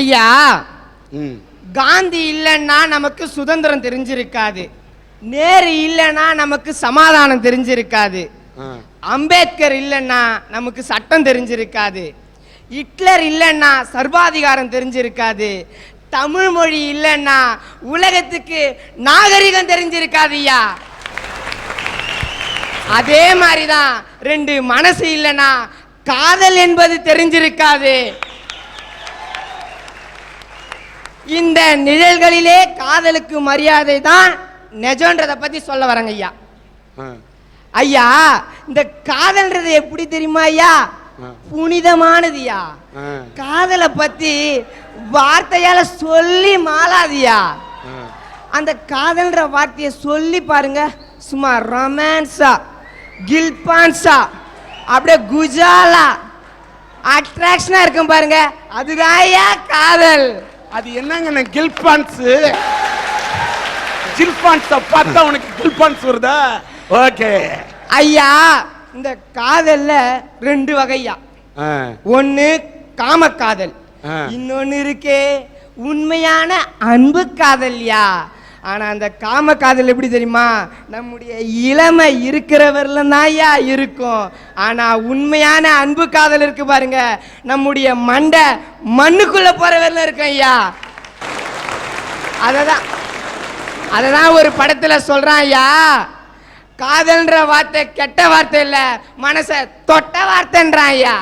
ஐயா காந்தி இல்லைன்னா நமக்கு சுதந்திரம் தெரிஞ்சிருக்காது. நேரு இல்லைன்னா நமக்கு சமாதானம் தெரிஞ்சிருக்காது. அம்பேத்கர் இல்லைன்னா நமக்கு சட்டம் தெரிஞ்சிருக்காது. ஹிட்லர் இல்லைன்னா சர்வாதிகாரம் தெரிஞ்சிருக்காது. தமிழ் மொழி இல்லைன்னா உலகத்துக்கு நாகரிகம் தெரிஞ்சிருக்காது ஐயா. அதே மாதிரி தான் ரெண்டு மனசு இல்லைன்னா காதல் என்பது தெரிஞ்சிருக்காது. இந்த நிழல்களிலே காதலுக்கு மரியாதை தான் நெஜன்றதை பத்தி சொல்ல வரேங்க ஐயா. ஐயா இந்த காதல்ன்றது எப்படி தெரியுமா ஐயா. புனிதமானதுயா காதலை பத்தி வார்த்தையால சொல்லி மாளாதியா? ஆ. அந்த காதல்ன்ற வார்த்தையை சொல்லி பாருங்க. சும்மா ரொமான்ஸா கில்பான்ஸா அப்படியே குஜாலா அட்ராக்ஷனா இருக்கும் பாருங்க. அதுதான் காதல். அது என்னங்க கில்பான்ஸ் ஜில்பான்ஸ பார்த்தா உனக்கு கில்பான்ஸ் வருதா? ஓகே ஐயா இந்த காதல்ல ரெண்டு வகையா. ஒன்னு காமக்காதல் ஆ. இன்னொன்னு இருக்கே உண்மையான அன்பு காதல்யா. ஆனால் அந்த காம காதல் எப்படி தெரியுமா? நம்முடைய இளமை இருக்கிறவர்ல தான்யா இருக்கும். ஆனால் உண்மையான அன்பு காதல் இருக்கு பாருங்க. நம்முடைய மண்டை மண்ணுக்குள்ள போறவர்ல இருக்கும் ஐயா அததான் அததான் ஒரு படத்துல சொல்றான் ஐயா காதல்ன்ற வார்த்தை கெட்ட வார்த்தை இல்ல மனச தொட்ட வார்த்தைன்றான் ஐயா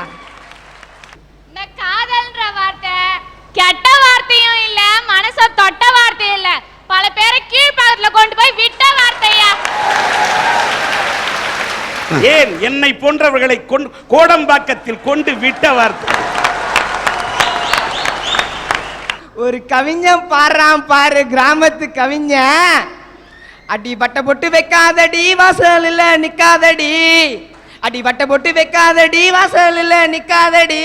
இந்த காதல்ன்ற வார்த்தை கெட்ட வார்த்தையும் இல்ல மனச தொட்ட வார்த்தையும் இல்லை. பல பேரை கீழ்ப்பாக்கத்துல கொண்டு போய் விட்ட வார்த்தையா? ஏன் என்னை போன்றவர்களை கோடம்பாக்கத்தில் கொண்டு விட்ட வார்த்தை? ஒரு கவிஞன் பாடுறான் பாரு கிராமத்து கவிஞன். அடி வட்ட பொட்டு வைக்காதடி வாசலில் நிக்காதடி. அடி வட்ட பொட்டு வைக்காதடி வாசலில் நிக்காதடி.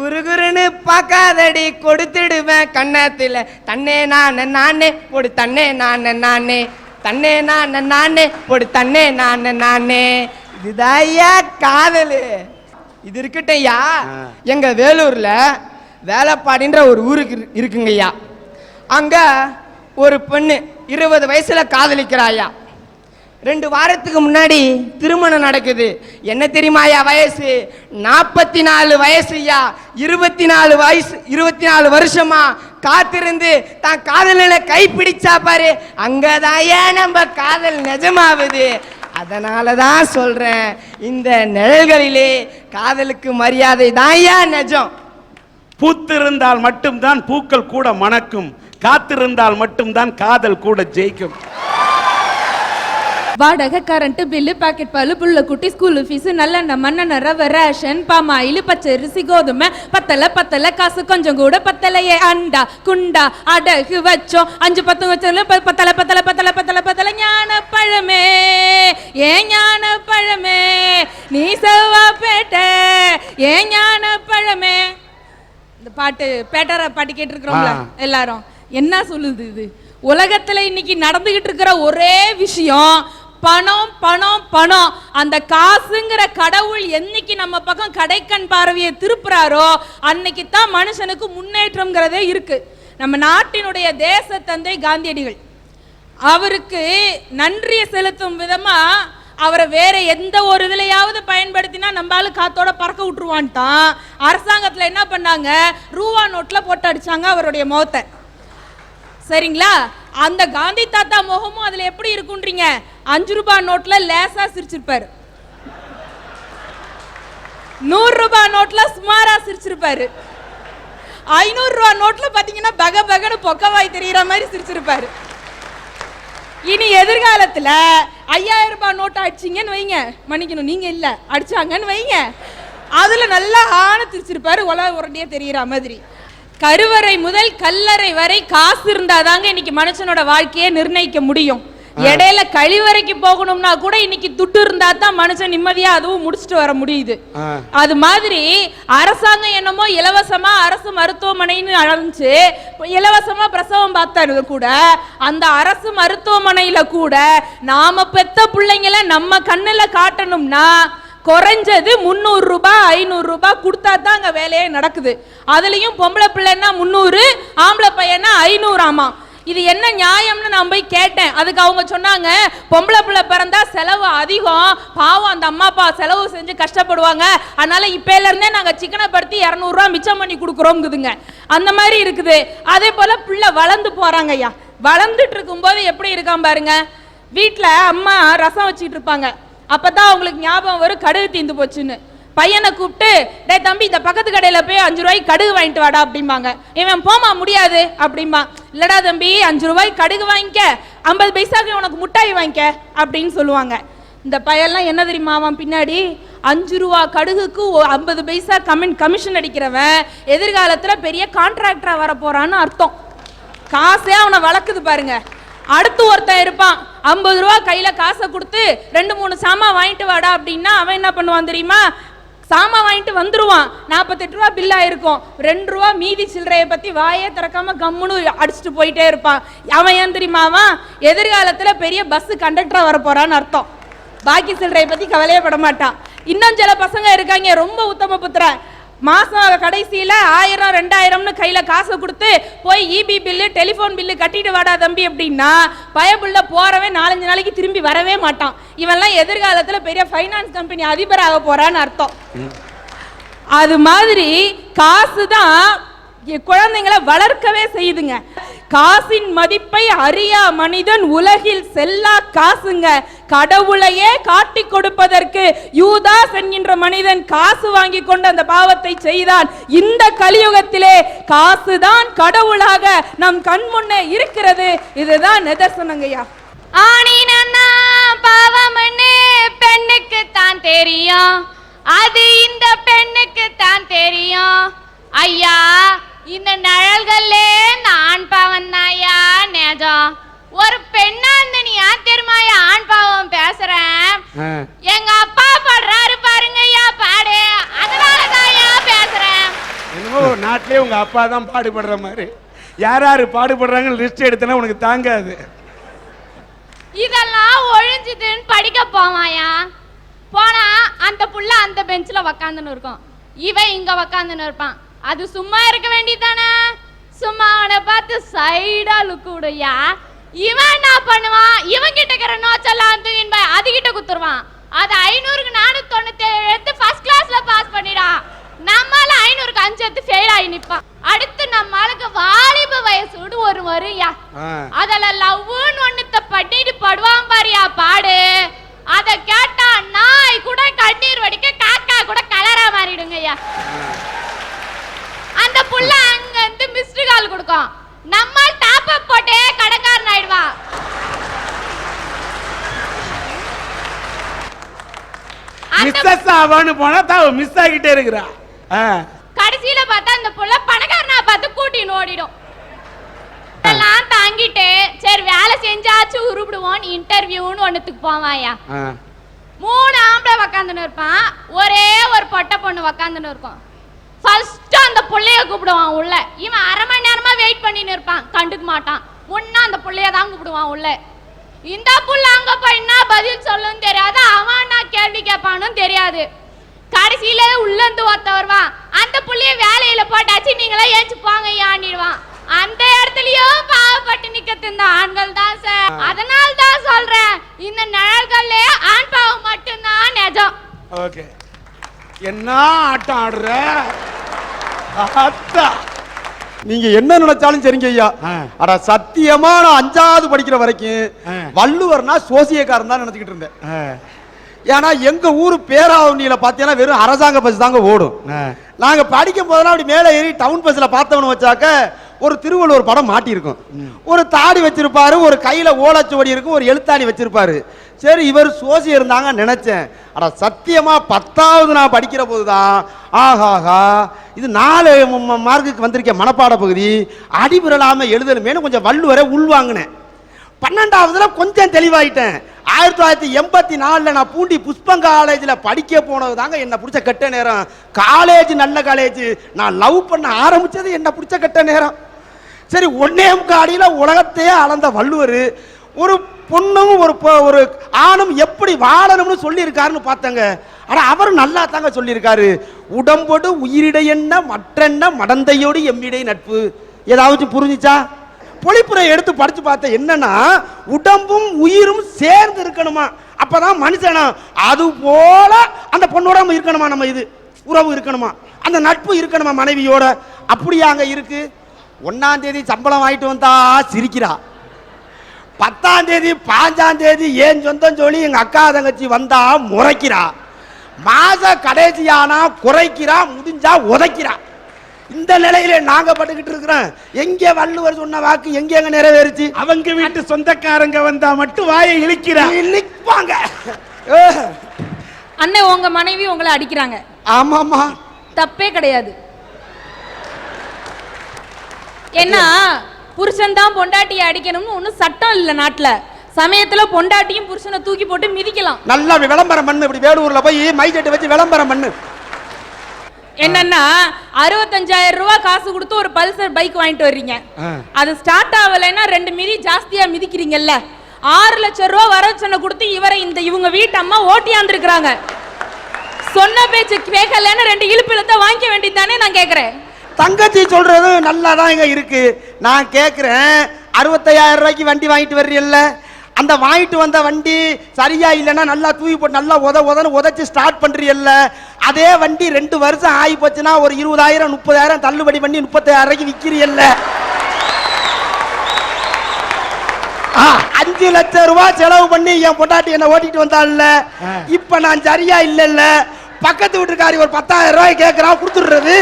குறுகுறுன்னு பார்க்காதடி கொடுத்துடுவேன் கன்னத்தில். தன்னே நான் நானே போடு தன்னே நான் நானே தன்னே நான் நானே போடு தன்னே நான் நானே இதுதான் ஐயா காதலு. இது ஆ. எங்க வேலூர்ல வேலைப்பாடின்ற ஒரு ஊருக்கு இரு- இருக்குங்க ஐயா அங்க ஒரு பெண்ணு இருபது வயசுல காதலிக்கிறாயா. ரெண்டு வாரத்துக்கு முன்னாடி திருமணம் நடக்குது. என்ன தெரியுமா ஐயா வயசு? நாற்பத்தி நாலு வயசு ஐயா. இருபத்தி நாலு வயசு இருபத்தி நாலு வருஷமா காத்திருந்து தான் காதலில் கைப்பிடிச்சா பாரு. அங்கதான் நம்ம காதல் நிஜமாவுது. அதனால தான் சொல்றேன் இந்த நிழல்களிலே காதலுக்கு மரியாதை தான் ஏன் நிஜம். பூத்திருந்தால் மட்டும்தான் பூக்கள் கூட மணக்கும். காத்திருந்தால் மட்டும்தான் காதல் கூட ஜெயிக்கும். வாடகை கரண்ட் பில்லு பாக்கெட் பால் புள்ள குட்டி ஸ்கூல் ஃபீஸ் நல்லெண்ணெய் மண்ணெண்ணெய் ரவை ரேஷன் பாமாயில் பச்சரிசி கோதுமை பத்தல பத்தல காசு கொஞ்சம் கூட பத்தலையே. அண்டா குண்டா அடகு வச்சோம். அஞ்சு பத்து வச்சோம் ப- பத்தல பத்தல பத்தல பத்தல பத்தல ஞான பழமே ஏன் ஞான பழமே நீ செவ்வா பேட்டை. ஏன் ஞான பழமே இந்த பாட்டு பேட்டரா பாட்டு கேட்டிருக்கிறோம்ல. எல்லாரும். என்ன சொல்லுது இது? உலகத்துல இன்னைக்கு நடந்துகிட்டு இருக்கிற ஒரே விஷயம் பணம் பணம் பணம். அந்த காசுங்கிற கடவுள் என்னைக்கு நம்ம பக்கம் கடைக்கண் பார்வையை திருப்புறாரோ அன்னைக்கு தான் மனுஷனுக்கு முன்னேற்றம்ங்கிறதே இருக்கு. நம்ம நாட்டினுடைய தேச தந்தை காந்தியடிகள். அவருக்கு நன்றியை செலுத்தும் விதமா அவரை வேற எந்த ஒரு இதுலையாவது பயன்படுத்தினா நம்மளால காத்தோட பறக்க விட்டுருவான்ட்டான். அரசாங்கத்தில் என்ன பண்ணாங்க? ரூபா நோட்டில் போட்டு அடிச்சாங்க அவருடைய முகத்தை. சரிங்களா? அந்த காந்தி தாத்தா முகமும் அதுல எப்படி இருக்குன்றீங்க? அஞ்சு ரூபாய் நோட்ல லேசா சிரிச்சிருப்பாரு. நூறு ரூபாய் நோட்ல சுமாரா சிரிச்சிருப்பாரு. ஐநூறு ரூபாய் நோட்ல பாத்தீங்கன்னா பக பகன்னு பொக்கவாய் தெரியற மாதிரி சிரிச்சிருப்பாரு. இனி எதிர்காலத்துல ஐயாயிரம் ரூபாய் நோட்டை அடிச்சீங்கன்னு வைங்க. மன்னிக்கணும் நீங்க இல்ல. அடிச்சாங்கன்னு வைங்க. அதுல நல்லா ஆன திரிச்சிருப்பாரு உலக உரண்டியா தெரியற மாதிரி. கருவறை முதல் கல்லறை வரை காசு இருந்தாதாங்க இன்னைக்கு மனுஷனோட வாழ்க்கையை நிர்ணயிக்க முடியும். இடையில கழிவறைக்கு போகணும்னா கூட இன்னைக்கு துட்டு இருந்தா தான் மனுஷன் நிம்மதியா அதுவும் முடிச்சுட்டு வர முடியுது. அது மாதிரி அரசாங்கம் என்னமோ இலவசமா அரசு மருத்துவமனைன்னு அழைச்சு இலவசமா பிரசவம் பார்த்தாரு கூட அந்த அரசு மருத்துவமனையில கூட நாம பெத்த பிள்ளைங்கள நம்ம கண்ணுல காட்டணும்னா குறைஞ்சது முந்நூறு ரூபாய் ஐநூறு ரூபாய் கொடுத்தா தான் அங்கே வேலையே நடக்குது. அதுலேயும் பொம்பளை பிள்ளைன்னா முந்நூறு ஆம்பளை பையனா ஆமாம் இது என்ன நியாயம்னு நான் போய் கேட்டேன். அதுக்கு அவங்க சொன்னாங்க பொம்பளை பிள்ளை பிறந்தா செலவு அதிகம். பாவம் அந்த அம்மா அப்பா செலவு செஞ்சு கஷ்டப்படுவாங்க. அதனால இப்பையில இருந்தே நாங்க சிக்கனை படுத்தி இரநூறுவா மிச்சம் பண்ணி கொடுக்குறோங்குதுங்க அந்த மாதிரி இருக்குது. அதே போல பிள்ளை வளர்ந்து போறாங்க ஐயா. வளர்ந்துட்டு இருக்கும்போது எப்படி இருக்கான் பாருங்க. வீட்டில் அம்மா ரசம் வச்சுட்டு இருப்பாங்க. அப்பதான் அவங்களுக்கு ஞாபகம் வரும் கடுகு தீந்து போச்சுன்னு. பையனை கூப்பிட்டு டேய் தம்பி இந்த பக்கத்து கடையில போய் அஞ்சு ரூபாய்க்கு கடுகு வாங்கிட்டு வாடா அப்படிம்பாங்க. இவன் போமா முடியாது அப்படிம்பா. இல்லடா தம்பி அஞ்சு ரூபாய்க்கு கடுகு வாங்கிக்க ஐம்பது பைசாக்கு உனக்கு முட்டாய் வாங்கிக்க அப்படின்னு சொல்லுவாங்க. இந்த பையன்லாம் என்ன தெரியுமா அவன் பின்னாடி? அஞ்சு ரூபா கடுகுக்கு ஐம்பது பைசா கமின் கமிஷன் அடிக்கிறவன் எதிர்காலத்துல பெரிய கான்ட்ராக்டரா வர போறான்னு அர்த்தம். காசே அவனை வளர்க்குது பாருங்க. அடுத்து ஒருத்தன் இருப்பான். ஐம்பது ரூபா கையில காசை கொடுத்து ரெண்டு மூணு சாமான் வாங்கிட்டு வாடா அப்படின்னா அவன் என்ன பண்ணுவான் தெரியுமா? சாமான் வாங்கிட்டு வந்துருவான். நாற்பத்தெட்டு ரூபா பில் இருக்கும் ரெண்டு ரூபா மீதி சில்லறையை பத்தி வாயே திறக்காம கம்முன்னு அடிச்சுட்டு போயிட்டே இருப்பான். அவன் ஏன் தெரியுமா அவன்? எதிர்காலத்துல பெரிய பஸ் கண்டக்டரா வரப்போறான்னு அர்த்தம். பாக்கி சில்லறையை பத்தி கவலையே பட மாட்டான். இன்னும் சில பசங்க இருக்காங்க. ரொம்ப உத்தம புத்திரன். மாசம் கடைசியில ஆயிரம் ரெண்டாயிரம்னு கையில காசு கொடுத்து போய் இபி பில்லு டெலிஃபோன் பில்லு கட்டிட்டு வாடா தம்பி அப்படின்னா பயபுள்ள போறவன் நாலஞ்சு நாளைக்கு திரும்பி வரவே மாட்டான். இவன்லாம் எதிர்காலத்துல பெரிய ஃபைனான்ஸ் கம்பெனி அதிபராக போறான்னு அர்த்தம். அது மாதிரி காசு தான் குழந்தைங்களை வளர்க்கவே செய்யுதுங்க. காசின் மதிப்பை அறியா மனிதன் உலகில் செல்லா காசுங்க. கடவுளையே காட்டி கொடுப்பதற்கு யூதாஸ் என்கின்ற மனிதன் காசு வாங்கி கொண்டு அந்த பாவத்தை செய்தான். இந்த கலியுகத்திலே காசுதான் கடவுளாக நம் கண் முன்னே இருக்கிறது. இதுதான் நிதர்சனங்கய்யா ஆணினா பாவம்னு பெண்ணுக்கு தான் தெரியும். அது இந்த பெண்ணுக்கு தான் தெரியும். ஐயா இந்த நிழல்களே இந்த ஆண் பாவம் தாயா நேஜம். ஒரு பெண்ணா இருந்த நீ ஏன் தெரியுமாயா ஆண் பாவம் பேசுறேன். எங்க அப்பா பாடுறாரு பாருங்க ஐயா பாடு. அதனால தான்யா பேசுறேன் என்னமோ நாட்டிலே உங்க அப்பா தான் பாடுபடுற மாதிரி. யார் யார் பாடுபடுறாங்க லிஸ்ட் எடுத்தனா உனக்கு தாங்காது. இதெல்லாம் ஒழிஞ்சுதுன்னு படிக்க போவாயா? போனா அந்த புள்ள அந்த பெஞ்சில் உக்காந்துன்னு இருக்கும். இவன் இங்க உக்காந்துன்னு இருப்பான். அது சும்மா இருக்க வேண்டியதானே சும்மா அவனை பார்த்து சைடா லுக்கு விடுயா இவன் என்ன பண்ணுவான்? இவன் கிட்ட இருக்கிற நோச்செல்லாம் தூக்கின்னு போய் அது கிட்ட குத்துருவான் அது ஐநூறுக்கு நானூத்தி தொண்ணூத்தி ஏழு எடுத்து ஃபர்ஸ்ட் கிளாஸ்ல பாஸ் பண்ணிடான். நம்மால ஐநூறுக்கு அஞ்சு எடுத்து ஃபெயில் ஆகி நிப்பான் அடுத்து நம்மளுக்கு வாலிப வயசோடு ஒரு வருயா. அதுல லவ்னு ஒண்ணுத்த பண்ணிட்டு படுவான் பாரியா பாடு. அத கேட்டா நாய் கூட கண்ணீர் வடிக்க காக்கா கூட கலரா மாறிடுங்கய்யா. அந்த புள்ள அங்க இருந்து மிஸ்டு கால் கொடுக்கும். நம்ம டாப் அப் போட்டே கடைக்காரன் ஆயிடுவான் மிஸ்ஸஸ் ஆவான்னு போனா தான் மிஸ் ஆகிட்டே இருக்கிறா. கடைசியில பார்த்தா அந்த புள்ள பணக்காரனா பார்த்து கூட்டின்னு ஓடிடும். இதெல்லாம் தாங்கிட்டு சரி வேலை செஞ்சாச்சும் உருப்பிடுவோம் இன்டர்வியூன்னு ஒண்ணுத்துக்கு போவாயா. மூணு ஆம்பளை உக்காந்துன்னு இருப்பான். ஒரே ஒரு பொட்டை பொண்ணு உக்காந்துன்னு இருக்கும். அந்த புள்ளைய கூப்பிடுவான் உள்ள. இவன் அரை மணி நேரமா வெயிட் பண்ணின்னு இருப்பான். கண்டுக்க மாட்டான். முன்ன அந்த புள்ளைய தான் கூப்பிடுவான் உள்ள. இந்த புள்ள அங்க போய் என்ன பதில் சொல்லும் தெரியாது. அவன் என்ன கேள்வி கேட்பானும் தெரியாது. கடைசியில உள்ள இருந்து ஒருத்த வருவான். அந்த புள்ளைய வேலையில போட்டாச்சு நீங்களா ஏஞ்சி போங்க ஐயான்னிடுவான் அந்த இடத்துலயும் பாவப்பட்டு நிக்கிறது இந்த ஆண்கள் தான் சார் அதனால தான் சொல்றேன். இந்த நிழல்கள்ல ஆண் பாவம் மட்டும்தான் நிஜம். ஓகே. என்ன ஆட்டம் ஆடுற? நீங்க என்ன நினைச்சாலும் சரிங்க ஐயா. அட சத்தியமா நான் அஞ்சாவது படிக்கிற வரைக்கும். வள்ளுவர்னா சோசியக்காரன் தான் நினைச்சுக்கிட்டு இருந்தேன். ஏன்னா எங்க ஊர் பேராவணியில பாத்தீங்கன்னா வெறும் அரசாங்க பஸ் தாங்க ஓடும். நாங்க படிக்கும் போதெல்லாம் அப்படி மேலே ஏறி டவுன் பஸ்ல பார்த்தவனு வச்சாக்க ஒரு திருவள்ளுவர் படம் மாட்டியிருக்கும். ஒரு தாடி வச்சிருப்பாரு ஒரு கையில ஓலச்சுவடி இருக்கும் ஒரு எழுத்தாணி வச்சிருப்பாரு. சரி இவர் சோசி இருந்தாங்க நினைச்சேன். அட சத்தியமா பத்தாவது நான் படிக்கிற போதுதான். ஆஹாஹா இது நாலு மார்க்குக்கு வந்திருக்க மனப்பாட பகுதி. அடிபிரலாம எழுதணுமேனு கொஞ்சம் வள்ளுவரை உள்வாங்கினேன் பன்னெண்டாவதுல கொஞ்சம் தெளிவாயிட்டேன். ஆயிரத்தி தொள்ளாயிரத்தி எண்பத்தி நாலுல நான் பூண்டி புஷ்பம் காலேஜில் படிக்க போனது தாங்க என்னை பிடிச்ச கெட்ட நேரம். காலேஜ் நல்ல காலேஜ். நான் லவ் பண்ண ஆரம்பிச்சது என்னை பிடிச்ச கெட்ட நேரம். சரி ஒன்னே முக்காடியில் உலகத்தையே அளந்த வள்ளுவர் ஒரு பொண்ணும் ஒரு ஒரு ஆணும் எப்படி வாழணும்னு சொல்லியிருக்காருன்னு பார்த்தங்க. ஆனால் அவர் நல்லா தாங்க சொல்லியிருக்காரு. உடம்போடு உயிரிட என்ன மற்றென்ன மடந்தையோடு எம்மிடை நட்பு. ஏதாவது புரிஞ்சிச்சா? பொழிப்புரை எடுத்து படிச்சு பார்த்த என்னன்னா உடம்பும் உயிரும் சேர்ந்து இருக்கணுமா? அப்பதான் மனுஷனா அது போல அந்த பொண்ணோட நம்ம இருக்கணுமா நம்ம இது? உறவு இருக்கணுமா? அந்த நட்பு இருக்கணுமா மனைவியோட? அப்படியாங்க இருக்கு. ஒன்னாம் தேதி சம்பளம் வாங்கிட்டு வந்தா சிரிக்கிறா. பத்தாம் தேதி பாஞ்சாம் தேதி ஏன் சொந்தம் சொல்லி எங்க அக்கா தங்கச்சி வந்தா முறைக்கிறா. மாச கடைசியானா குறைக்கிறா முடிஞ்சா உதைக்கிறா. இந்த நிலையில நாங்க பட்டுக்கிட்டு இருக்கிறோம். எங்க வள்ளுவர் சொன்ன வாக்கு எங்க எங்க நிறைவேறுச்சு? அவங்க வீட்டு சொந்தக்காரங்க வந்தா மட்டும் வாயை இழிக்கிறா. இழிப்பாங்க. அண்ணன் உங்க மனைவி உங்களை அடிக்கிறாங்க. ஆமாமா தப்பே கிடையாது. ஏன்னா புருஷன் தான் பொண்டாட்டியை அடிக்கணும்னு ஒன்றும் சட்டம் இல்லை நாட்டுல. சமயத்துல பொண்டாட்டியும் புருஷனை தூக்கி போட்டு மிதிக்கலாம். நல்லா விளம்பரம் பண்ணு இப்படி வேலூர்ல போய் மைசெட்டு வச்சு விளம்பரம் பண்ணு. என்னன்னா அறுபத்தஞ்சாயிரம் ரூபாய் காசு கொடுத்து ஒரு பல்சர் பைக் வாங்கிட்டு வர்றீங்க. அது ஸ்டார்ட் ஆகலைன்னா ரெண்டு மிதி ஜாஸ்தியா மிதிக்கிறீங்கல்ல. ஆறு லட்சம் ரூபாய் வரச்சனை கொடுத்து இவரை இந்த இவங்க வீட்டு அம்மா ஓட்டியாந்துருக்குறாங்க சொன்ன பேச்சு கேட்கலன்னு ரெண்டு இழுப்பு இழுத்த வாங்கிக்க வேண்டியதுதானே நான் கேக்குறேன். தங்கச்சி சொல்றது நல்லா தான் இங்க இருக்கு. நான் கேட்குறேன் அறுபத்தையாயிரம் ரூபாய்க்கு வண்டி வாங்கிட்டு வர்றீல்ல? அந்த வாங்கிட்டு வந்த வண்டி சரியா இல்லைன்னா நல்லா தூக்கி போட்டு நல்லா உத உதன்னு உதச்சி ஸ்டார்ட் பண்றீல்ல? அதே வண்டி ரெண்டு வருஷம் ஆகி போச்சுன்னா ஒரு இருபதாயிரம் முப்பதாயிரம் தள்ளுபடி பண்ணி முப்பத்தாயிரம் ரூபாய்க்கு விற்கிறீல்ல ஆ, அஞ்சு லட்சம் ரூபாய் செலவு பண்ணி என் பொண்டாட்டி என்ன ஓட்டிட்டு வந்தாள்ல. இப்ப நான் சரியா இல்லைல்ல? பக்கத்து வீட்டுக்காரி ஒரு பத்தாயிரம் ரூபாய் கேட்கறா கொடுத்துடுறது.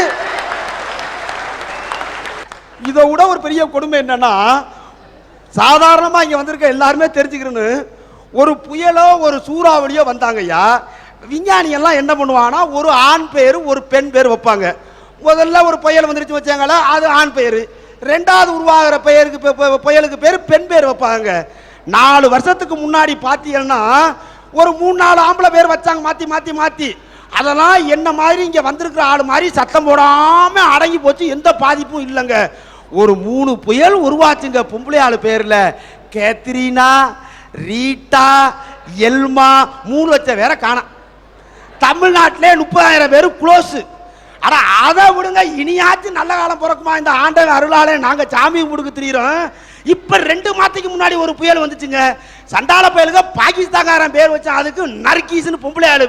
இதை விட ஒரு பெரிய கொடுமை என்னன்னா சாதாரணமாக இங்கே வந்திருக்க எல்லாருமே தெரிஞ்சுக்கிறேன்னு ஒரு புயலோ ஒரு சூறாவளியோ வந்தாங்கய்யா விஞ்ஞானி எல்லாம் என்ன பண்ணுவாங்கன்னா ஒரு ஆண் பேர் ஒரு பெண் பேர் வைப்பாங்க. முதல்ல ஒரு புயல் வந்துருச்சு வச்சாங்களா அது ஆண் பெயர் ரெண்டாவது உருவாகிற பெயருக்கு புயலுக்கு பேர் பெண் பேர் வைப்பாங்க நாலு வருஷத்துக்கு முன்னாடி பார்த்தீங்கன்னா ஒரு மூணு நாலு ஆம்பளை பேர் வச்சாங்க மாற்றி மாற்றி மாற்றி அதெல்லாம் என்ன மாதிரி இங்கே வந்திருக்கிற ஆள் மாதிரி சத்தம் போடாமல் அடங்கி போச்சு எந்த பாதிப்பும் இல்லைங்க. ஒரு மூணு புயல் உருவாச்சுங்க பொம்பளை ஆளு கேத்ரினா ரீட்டா எல்மா மூணு வச்ச வேற காணாம். தமிழ்நாட்டிலே முப்பதாயிரம் பேர் குளோஸு ஆனால் அதை விடுங்க இனியாச்சும் நல்ல காலம் பிறக்குமா? இந்த ஆண்டவன் அருளாலே நாங்கள் சாமி கொடுக்க தெரியுறோம். இப்போ ரெண்டு மாதத்துக்கு முன்னாடி ஒரு புயல் வந்துச்சுங்க. சண்டால புயலுக்கு பாகிஸ்தான்காரன் பேர் வச்சான் அதுக்கு நர்கீஸ்னு பொம்பளை ஆளு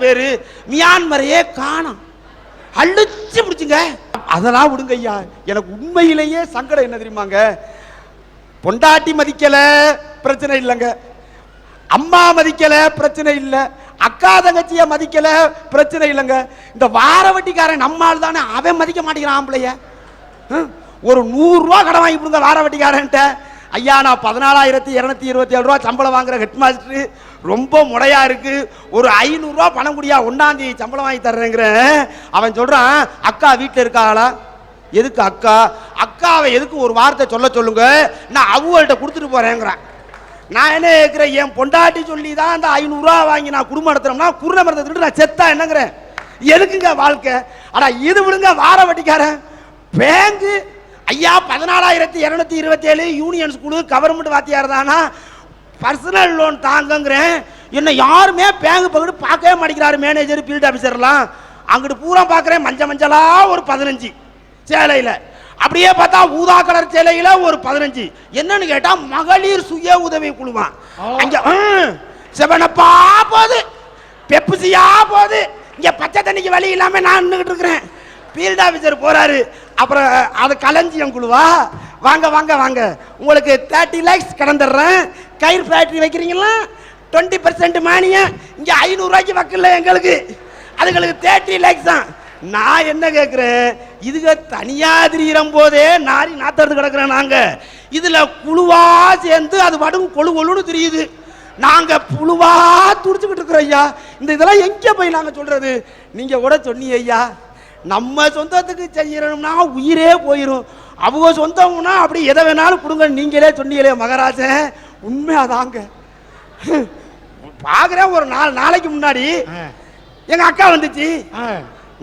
மியான்மரையே காணும். அழிச்சு பிடிச்சுங்க. அதெல்லாம் விடுங்க ஐயா. எனக்கு உண்மையிலேயே சங்கடம் என்ன தெரியுமாங்க? பொண்டாட்டி மதிக்கல பிரச்சனை இல்லைங்க. அம்மா மதிக்கல பிரச்சனை இல்லை. அக்கா தங்கச்சிய மதிக்கல பிரச்சனை இல்லைங்க. இந்த வார வட்டிக்காரன் நம்மால் தானே அவன் மதிக்க மாட்டேங்கிறான் ஆம்பளைய. ஒரு நூறு ரூபா கடன் வாங்கி கொடுங்க வார வட்டிக்காரன்ட்ட ஐயா நான் பதினாலாயிரத்தி இரநூத்தி இருபத்தி ஏழு ரூபா சம்பளம் வாங்குற ஹெட் மாஸ்டர் ரொம்ப முறையா இருக்கு. ஒரு ஐநூறுரூவா பணம் குடியா ஒன்னாந்தேதி சம்பளம் வாங்கி தர்றேங்கிறேன். அவன் சொல்றான் அக்கா வீட்டில் இருக்காளா? எதுக்கு அக்கா? அக்காவை எதுக்கு ஒரு வார்த்தை சொல்ல சொல்லுங்க? நான் அவங்கள்ட்ட கொடுத்துட்டு போறேங்கிறான். நான் என்ன இருக்கிறேன் என் பொண்டாட்டி சொல்லி தான் அந்த ஐநூறுரூவா வாங்கி நான் குடும்பம் நடத்துறோம்னா குருணை மரத்தை நான் செத்தா என்னங்கிறேன். எதுக்குங்க வாழ்க்கை? ஆனால் இது விடுங்க வார வட்டிக்காரன். பேங்கு ஐயா பதினாலாயிரத்தி இரநூத்தி இருபத்தி ஏழு யூனியன் ஸ்கூலு கவர்மெண்ட் வாத்தியார் தானா பர்சனல் லோன் தாங்கங்கிறேன். என்ன யாருமே பேங்க் பக்கத்து பார்க்கவே மாட்டேங்கிறாரு மேனேஜர் ஃபீல்டு ஆஃபீஸர்லாம் அங்கிட்டு பூரா பார்க்குறேன் மஞ்ச மஞ்சளா ஒரு பதினஞ்சு சேலையில். அப்படியே பார்த்தா ஊதா கலர் சேலையில ஒரு பதினஞ்சு. என்னன்னு கேட்டா மகளிர் சுய உதவி குழுமா அங்க செவனப்பா போகுது. பெப்சியா போகுது. இங்க பச்சை தண்ணிக்கு வழி இல்லாம நான் நின்றுகிட்டு இருக்கிறேன். ஃபீல்ட் ஆஃபீஸர் போறாரு. அப்புறம் அது களஞ்சியம் குழுவா? வாங்க வாங்க வாங்க. உங்களுக்கு தேர்ட்டி லேக்ஸ் கடந்துடுறேன். கயிறு ஃபேக்டரி வைக்கிறீங்களா? டுவெண்ட்டி பர்சன்ட் மானியம். இங்கே ஐநூறுரூவாய்க்கு வைக்கல எங்களுக்கு. அதுங்களுக்கு தேர்ட்டி லேக்ஸ் தான். நான் என்ன கேட்குறேன் இதுக தனியாக திரியிறம் போதே நாரி நாத்தறது கிடக்குறேன் நாங்கள் இதில் குழுவா சேர்ந்து அது படும் கொழு கொழுன்னு தெரியுது. நாங்கள் புழுவா துடிச்சுக்கிட்டு இருக்கிறோம் ஐயா. இந்த இதெல்லாம் எங்கே போய் நாங்கள் சொல்கிறது நீங்கள் கூட சொன்னீங்க ஐயா. நம்ம சொந்தத்துக்கு செய்யணும்னா உயிரே போயிடும் அவங்க சொந்தம்னா அப்படி எதை வேணாலும் கொடுங்க. நீங்களே சொன்னீங்களே மகராஜன் உண்மையாதாங்க. பார்க்குறேன் ஒரு நாலு நாளைக்கு முன்னாடி எங்க அக்கா வந்துச்சு.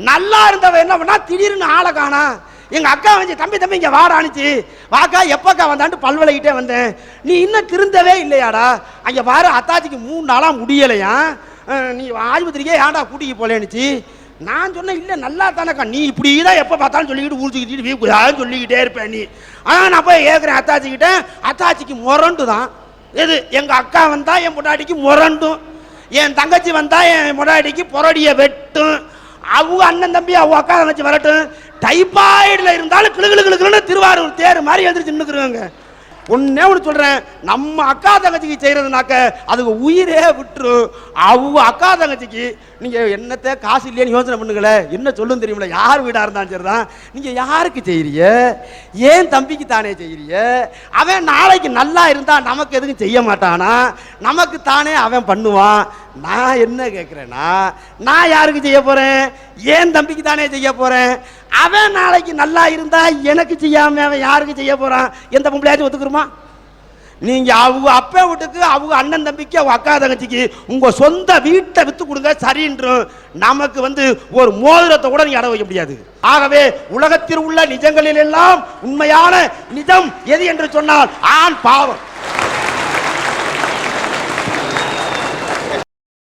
நல்லா இருந்தவ என்ன பண்ணா? திடீர்னு ஆளை காணா. எங்க அக்கா வந்து தம்பி தம்பி இங்க வாடானுச்சு வாக்கா எப்பக்கா வந்தான்ட்டு பல்வளைக்கிட்டே வந்தேன். நீ இன்னும் திருந்தவே இல்லையாடா. அங்க பாரு அத்தாச்சிக்கு மூணு நாளா முடியலையா நீ ஆஸ்பத்திரிக்கே ஏன்டா கூட்டிக்கு போலேன்னுச்சு. நான் சொன்னேன் இல்லை நல்லா தானக்கா நீ இப்படி தான் எப்போ பார்த்தாலும் சொல்லிக்கிட்டு ஊழிச்சுக்கிட்டு வீக்குதான்னு சொல்லிக்கிட்டே இருப்பேன் நீ. ஆனால் நான் போய் கேட்குறேன் அத்தாச்சிக்கிட்ட அத்தாச்சிக்கு முரண்டு தான் எது எங்கள் அக்கா வந்தால் என் பொண்டாட்டிக்கு முரண்டும். என் தங்கச்சி வந்தால் என் பொண்டாட்டிக்கு புரடியை வெட்டும். அவங்க அண்ணன் தம்பி அவங்க அக்கா தங்கச்சி வரட்டும். டைபாய்டில் இருந்தாலும் கிளு கிளு திருவாரூர் தேர் மாதிரி எழுந்திரிச்சு நின்றுக்குருவாங்க ஒன்னே ஒன்று சொல்கிறேன் நம்ம அக்கா தங்கச்சிக்கு செய்கிறதுனாக்க அதுக்கு உயிரே விட்டுரும். அவங்க அக்கா தங்கச்சிக்கு நீங்கள் என்னத்தை காசு இல்லையேன்னு யோசனை பண்ணுங்களே. என்ன சொல்லும் தெரியுமில்ல. யார் வீடாக இருந்தாலும் சரிதான். நீங்கள் யாருக்கு செய்கிறீங்க ஏன் தம்பிக்கு தானே செய்கிறீங்க அவன் நாளைக்கு நல்லா இருந்தால் நமக்கு எதுவும் செய்ய மாட்டானா? நமக்கு தானே அவன் பண்ணுவான். நான் என்ன கேட்குறேன்னா நான் யாருக்கு செய்ய போகிறேன் ஏன் தம்பிக்கு தானே செய்ய போகிறேன் அவன் நாளைக்கு நல்லா இருந்தால் எனக்கு செய்யாமல் அவன் யாருக்கு செய்ய போகிறான் எந்த பொம்பளையாச்சும் ஒத்துக்குருமா நீங்க அவங்க அப்பா வீட்டுக்கு அவங்க அண்ணன் தம்பிக்கு அவங்க அக்கா தங்கச்சிக்கு உங்க சொந்த வீட்டை வித்து கொடுங்க சரின்றும். நமக்கு வந்து ஒரு மோதிரத்தை கூட நீங்க அட வைக்க முடியாது. ஆகவே உலகத்தில் உள்ள நிஜங்களில் எல்லாம் உண்மையான நிஜம் எது என்று சொன்னால் ஆண் பாவம்.